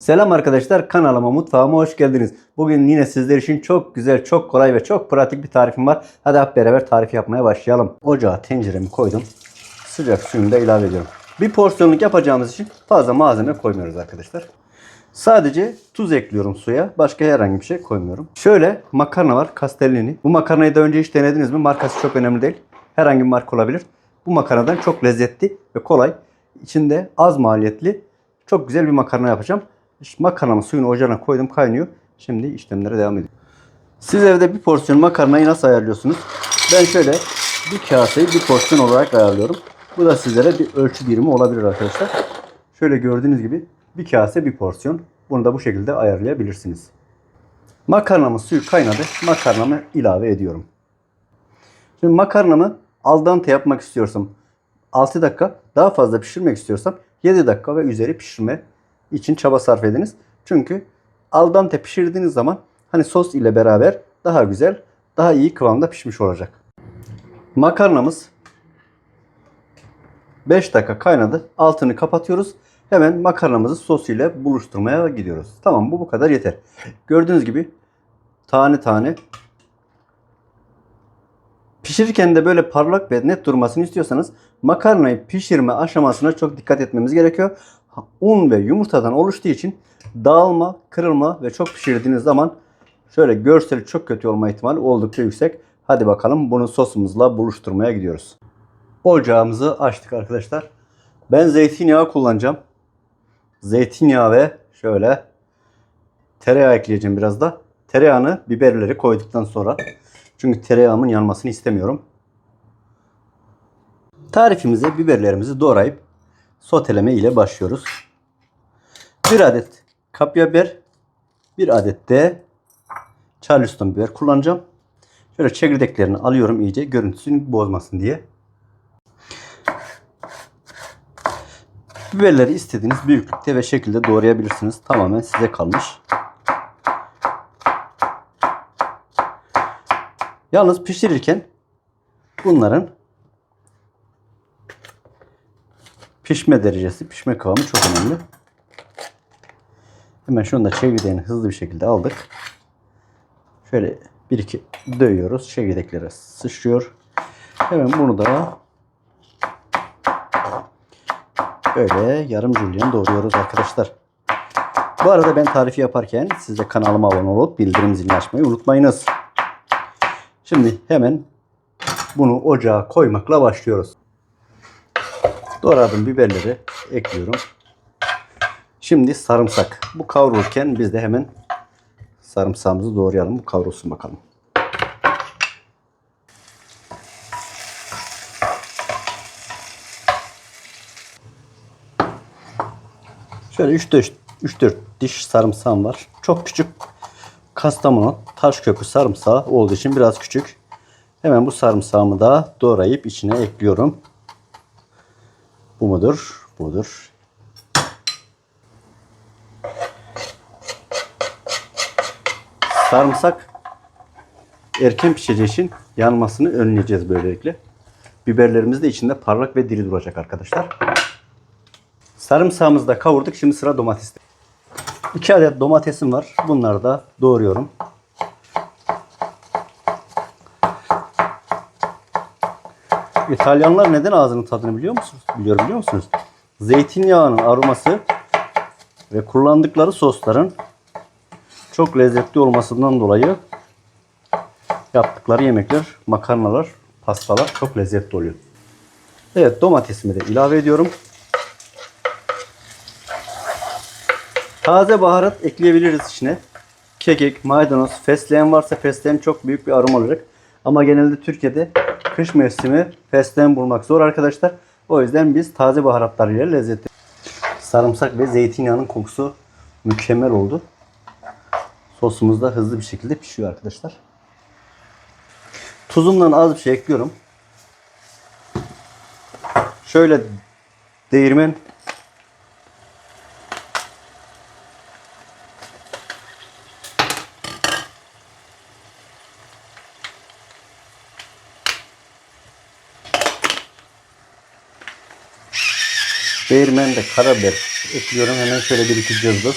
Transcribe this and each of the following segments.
Selam arkadaşlar kanalıma mutfağıma hoş geldiniz. Bugün yine sizler için çok güzel, çok kolay ve çok pratik bir tarifim var. Hadi hep beraber tarif yapmaya başlayalım. Ocağa tenceremi koydum. Sıcak suyunu da ilave ediyorum. Bir porsiyonluk yapacağımız için fazla malzeme koymuyoruz arkadaşlar. Sadece tuz ekliyorum suya. Başka herhangi bir şey koymuyorum. Şöyle makarna var. Castellini. Bu makarnayı da önce hiç denediniz mi? Markası çok önemli değil. Herhangi bir marka olabilir. Bu makarnadan çok lezzetli ve kolay. İçinde az maliyetli. Çok güzel bir makarna yapacağım. İşte makarnamın suyunu ocağına koydum kaynıyor. Şimdi işlemlere devam ediyorum. Siz evde bir porsiyon makarnayı nasıl ayarlıyorsunuz? Ben şöyle bir kaseyi bir porsiyon olarak ayarlıyorum. Bu da sizlere bir ölçü birimi olabilir arkadaşlar. Şöyle gördüğünüz gibi bir kase bir porsiyon. Bunu da bu şekilde ayarlayabilirsiniz. Makarnamın suyu kaynadı. Makarnamı ilave ediyorum. Şimdi makarnamı al dente yapmak istiyorsam 6 dakika daha fazla pişirmek istiyorsam 7 dakika ve üzeri pişirme için çaba sarf ediniz. Çünkü al dente pişirdiğiniz zaman hani sos ile beraber daha güzel, daha iyi kıvamda pişmiş olacak. Makarnamız 5 dakika kaynadı. Altını kapatıyoruz. Hemen makarnamızı sos ile buluşturmaya gidiyoruz. Tamam bu bu kadar yeter. Gördüğünüz gibi tane tane Pişirirken de böyle parlak ve net durmasını istiyorsanız makarnayı pişirme aşamasına çok dikkat etmemiz gerekiyor. Un ve yumurtadan oluştuğu için dağılma, kırılma ve çok pişirdiğiniz zaman şöyle görseli çok kötü olma ihtimali oldukça yüksek. Hadi bakalım bunu sosumuzla buluşturmaya gidiyoruz. Ocağımızı açtık arkadaşlar. Ben zeytinyağı kullanacağım. Zeytinyağı ve şöyle tereyağı ekleyeceğim biraz da. Tereyağını biberleri koyduktan sonra çünkü tereyağımın yanmasını istemiyorum. Tarifimize biberlerimizi doğrayıp soteleme ile başlıyoruz. Bir adet kapya biber, bir adet de charleston biber kullanacağım. Şöyle çekirdeklerini alıyorum iyice görüntüsünü bozmasın diye. Biberleri istediğiniz büyüklükte ve şekilde doğrayabilirsiniz. Tamamen size kalmış. Yalnız pişirirken bunların pişme derecesi, pişme kıvamı çok önemli. Hemen şunu da çekirdeğini hızlı bir şekilde aldık. Şöyle bir iki dövüyoruz. Çekirdeklere sıçrıyor. Hemen bunu da böyle yarım jülyen doğruyoruz arkadaşlar. Bu arada ben tarifi yaparken siz de kanalıma abone olup bildirim zilini açmayı unutmayınız. Şimdi hemen bunu ocağa koymakla başlıyoruz. Doğradım biberleri ekliyorum. Şimdi sarımsak. Bu kavrulurken biz de hemen sarımsağımızı doğrayalım. Bu kavrulsun bakalım. Şöyle 3-4 3-4 diş sarımsağım var. Çok küçük Kastamonu taş köprü sarımsağı olduğu için biraz küçük. Hemen bu sarımsağımı da doğrayıp içine ekliyorum. Bu mudur? Budur. Sarımsak erken pişeceği için yanmasını önleyeceğiz böylelikle. Biberlerimiz de içinde parlak ve diri duracak arkadaşlar. Sarımsağımızı da kavurduk. Şimdi sıra domateste. 2 adet domatesim var. Bunları da doğruyorum. İtalyanlar neden ağzının tadını biliyor musunuz? Biliyor biliyor musunuz? Zeytinyağının aroması ve kullandıkları sosların çok lezzetli olmasından dolayı yaptıkları yemekler, makarnalar, pastalar çok lezzetli oluyor. Evet domatesimi de ilave ediyorum. Taze baharat ekleyebiliriz içine. Kekik, maydanoz, fesleğen varsa fesleğen çok büyük bir aroma olacak. Ama genelde Türkiye'de kış mevsimi fesleğen bulmak zor arkadaşlar. O yüzden biz taze baharatlar ile lezzetli. Sarımsak ve zeytinyağının kokusu mükemmel oldu. Sosumuz da hızlı bir şekilde pişiyor arkadaşlar. Tuzumdan az bir şey ekliyorum. Şöyle değirmen Değirmen de karabiber ekliyorum. Hemen şöyle bir iki cızbız.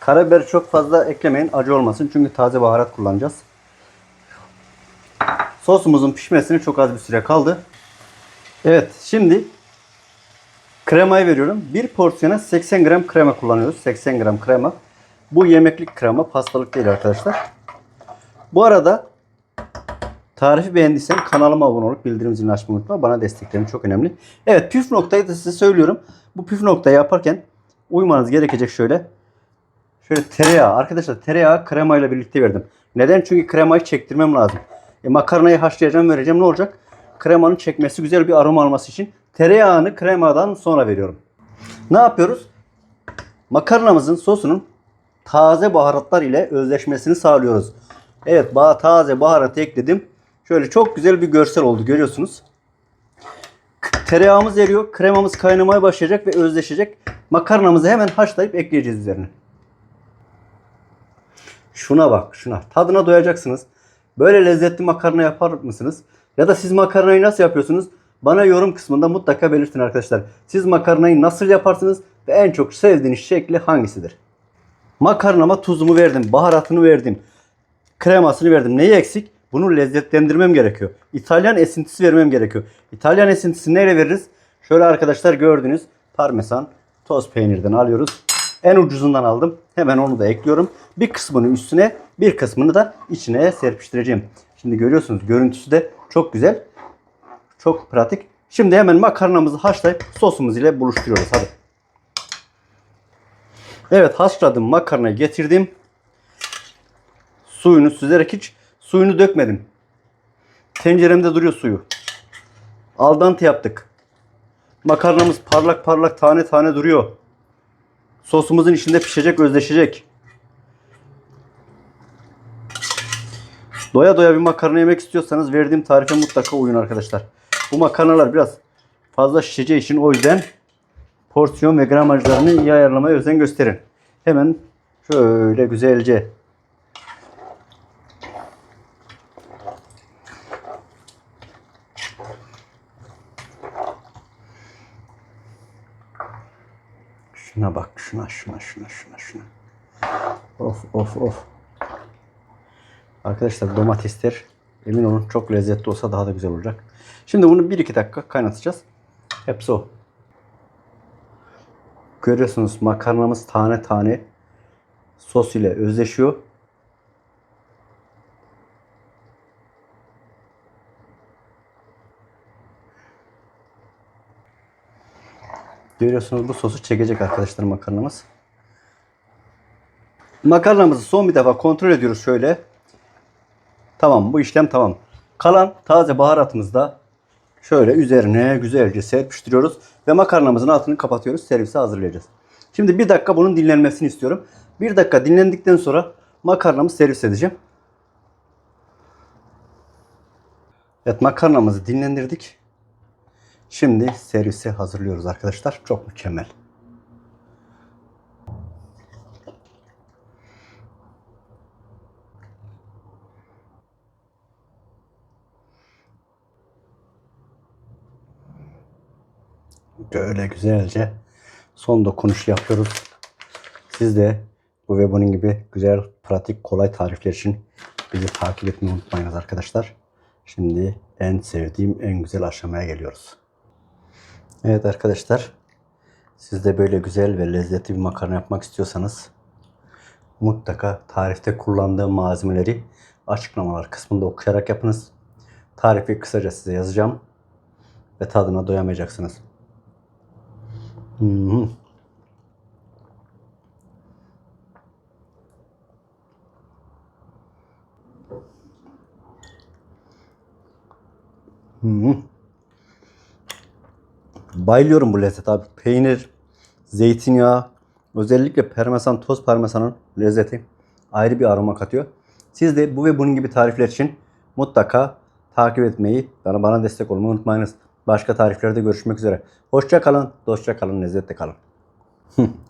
Karabiberi çok fazla eklemeyin. Acı olmasın. Çünkü taze baharat kullanacağız. Sosumuzun pişmesine çok az bir süre kaldı. Evet şimdi kremayı veriyorum. Bir porsiyona 80 gram krema kullanıyoruz. 80 gram krema. Bu yemeklik krema. Pastalık değil arkadaşlar. Bu arada tarifi beğendiysen kanalıma abone olup bildirim zilini açmayı unutma. Bana desteklerin çok önemli. Evet püf noktayı da size söylüyorum. Bu püf noktayı yaparken uymanız gerekecek şöyle. Şöyle tereyağı. Arkadaşlar tereyağı kremayla birlikte verdim. Neden? Çünkü kremayı çektirmem lazım. E, makarnayı haşlayacağım vereceğim. Ne olacak? Kremanın çekmesi güzel bir aroma alması için tereyağını kremadan sonra veriyorum. Ne yapıyoruz? Makarnamızın sosunun taze baharatlar ile özleşmesini sağlıyoruz. Evet taze baharatı ekledim. Şöyle çok güzel bir görsel oldu görüyorsunuz. Tereyağımız eriyor. Kremamız kaynamaya başlayacak ve özleşecek. Makarnamızı hemen haşlayıp ekleyeceğiz üzerine. Şuna bak şuna. Tadına doyacaksınız. Böyle lezzetli makarna yapar mısınız? Ya da siz makarnayı nasıl yapıyorsunuz? Bana yorum kısmında mutlaka belirtin arkadaşlar. Siz makarnayı nasıl yaparsınız ve en çok sevdiğiniz şekli hangisidir? Makarnama tuzumu verdim, baharatını verdim, kremasını verdim. Neyi eksik? Bunu lezzetlendirmem gerekiyor. İtalyan esintisi vermem gerekiyor. İtalyan esintisi neyle veririz? Şöyle arkadaşlar gördünüz. Parmesan, toz peynirden alıyoruz. En ucuzundan aldım. Hemen onu da ekliyorum. Bir kısmını üstüne, bir kısmını da içine serpiştireceğim. Şimdi görüyorsunuz görüntüsü de çok güzel. Çok pratik. Şimdi hemen makarnamızı haşlayıp sosumuz ile buluşturuyoruz. Hadi. Evet haşladım makarnayı getirdim. Suyunu süzerek hiç suyunu dökmedim. Tenceremde duruyor suyu. Aldantı yaptık. Makarnamız parlak parlak tane tane duruyor. Sosumuzun içinde pişecek, özleşecek. Doya doya bir makarna yemek istiyorsanız verdiğim tarife mutlaka uyun arkadaşlar. Bu makarnalar biraz fazla şişeceği için o yüzden porsiyon ve gramajlarını iyi ayarlamaya özen gösterin. Hemen şöyle güzelce Şuna bak şuna şuna şuna şuna şuna. Of of of. Arkadaşlar domatesler emin olun çok lezzetli olsa daha da güzel olacak. Şimdi bunu 1-2 dakika kaynatacağız. Hepsi o. Görüyorsunuz makarnamız tane tane sos ile özleşiyor. Görüyorsunuz bu sosu çekecek arkadaşlar makarnamız. Makarnamızı son bir defa kontrol ediyoruz şöyle. Tamam bu işlem tamam. Kalan taze baharatımızı da şöyle üzerine güzelce serpiştiriyoruz. Ve makarnamızın altını kapatıyoruz. Servise hazırlayacağız. Şimdi bir dakika bunun dinlenmesini istiyorum. Bir dakika dinlendikten sonra makarnamı servis edeceğim. Evet makarnamızı dinlendirdik. Şimdi servise hazırlıyoruz arkadaşlar. Çok mükemmel. Böyle güzelce son dokunuş yapıyoruz. Siz de bu ve bunun gibi güzel, pratik, kolay tarifler için bizi takip etmeyi unutmayınız arkadaşlar. Şimdi en sevdiğim, en güzel aşamaya geliyoruz. Evet arkadaşlar, siz de böyle güzel ve lezzetli bir makarna yapmak istiyorsanız mutlaka tarifte kullandığım malzemeleri açıklamalar kısmında okuyarak yapınız. Tarifi kısaca size yazacağım ve tadına doyamayacaksınız. Hmm. Hmm. Bayılıyorum bu lezzet abi. Peynir, zeytinyağı, özellikle parmesan, toz parmesanın lezzeti ayrı bir aroma katıyor. Siz de bu ve bunun gibi tarifler için mutlaka takip etmeyi, bana bana destek olmayı unutmayınız. Başka tariflerde görüşmek üzere. Hoşça kalın, dostça kalın, lezzetle kalın.